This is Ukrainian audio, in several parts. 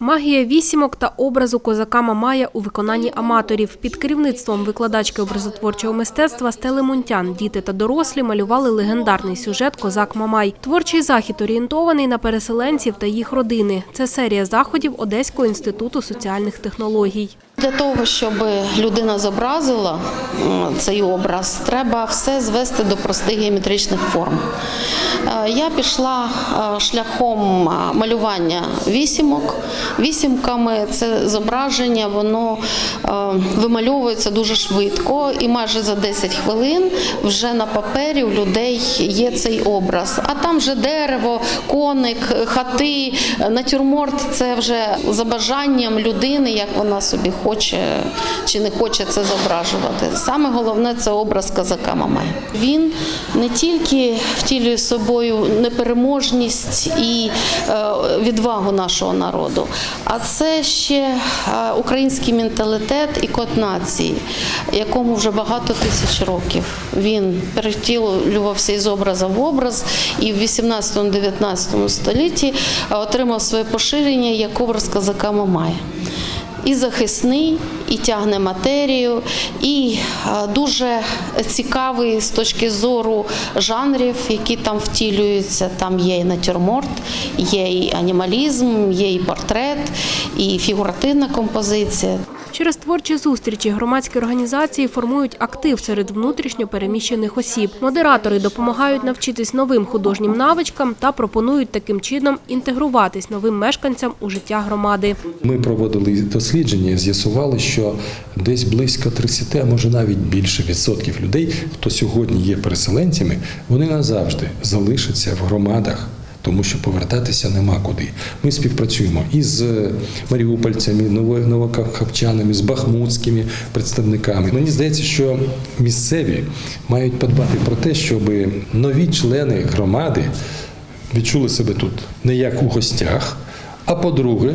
Магія вісімок та образу козака Мамая у виконанні аматорів. Під керівництвом викладачки образотворчого мистецтва Стели Мунтян діти та дорослі малювали легендарний сюжет Козак Мамай. Творчий захід орієнтований на переселенців та їх родини. Це серія заходів Одеського інституту соціальних технологій. Для того, щоб людина зобразила цей образ, треба все звести до простих геометричних форм. Е, Я пішла е, шляхом е, малювання вісімок. Вісімками це зображення, воно вимальовується дуже швидко, і майже за 10 хвилин вже на папері у людей є цей образ. А там вже дерево, коник, хати, натюрморт це вже за бажанням людини, як вона собі хоче чи не хоче це зображувати. Саме головне це образ козака Мамая. Він не тільки втілює собою непереможність і е, відвагу нашого народу, а це ще е, український менталітет і код нації, якому вже багато тисяч років. Він перетілювався із образа в образ і в 18-19 столітті е, отримав своє поширення як образ козака Мамая і захисний, і тягне матерію, і е, дуже цікавий з точки зору жанрів, які там втілюються. Там є і натюрморт, є і анімалізм, є і портрет, і фігуративна композиція. Через творчі зустрічі громадські організації формують актив серед внутрішньо переміщених осіб. Модератори допомагають навчитись новим художнім навичкам та пропонують таким чином інтегруватись новим мешканцям у життя громади. Ми проводили дослідження і з'ясували, що десь близько 30, а може навіть більше відсотків людей, хто сьогодні є переселенцями, вони назавжди залишаться в громадах. Тому що повертатися нема куди. Ми співпрацюємо із маріупольцями, ново- новокахапчанами, з бахмутськими представниками. Мені здається, що місцеві мають подбати про те, щоб нові члени громади відчули себе тут не як у гостях, а по-друге,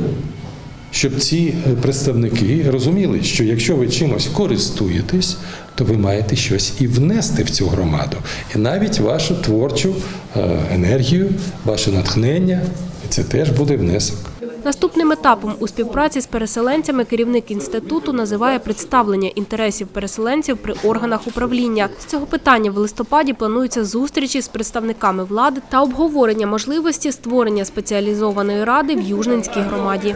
щоб ці е, представники розуміли, що якщо ви чимось користуєтесь, то ви маєте щось і внести в цю громаду, і навіть вашу творчу е, енергію, ваше натхнення, це теж буде внесок. Наступним етапом у співпраці з переселенцями керівник інституту називає представлення інтересів переселенців при органах управління. З цього питання в листопаді плануються зустрічі з представниками влади та обговорення можливості створення спеціалізованої ради в Южненській громаді.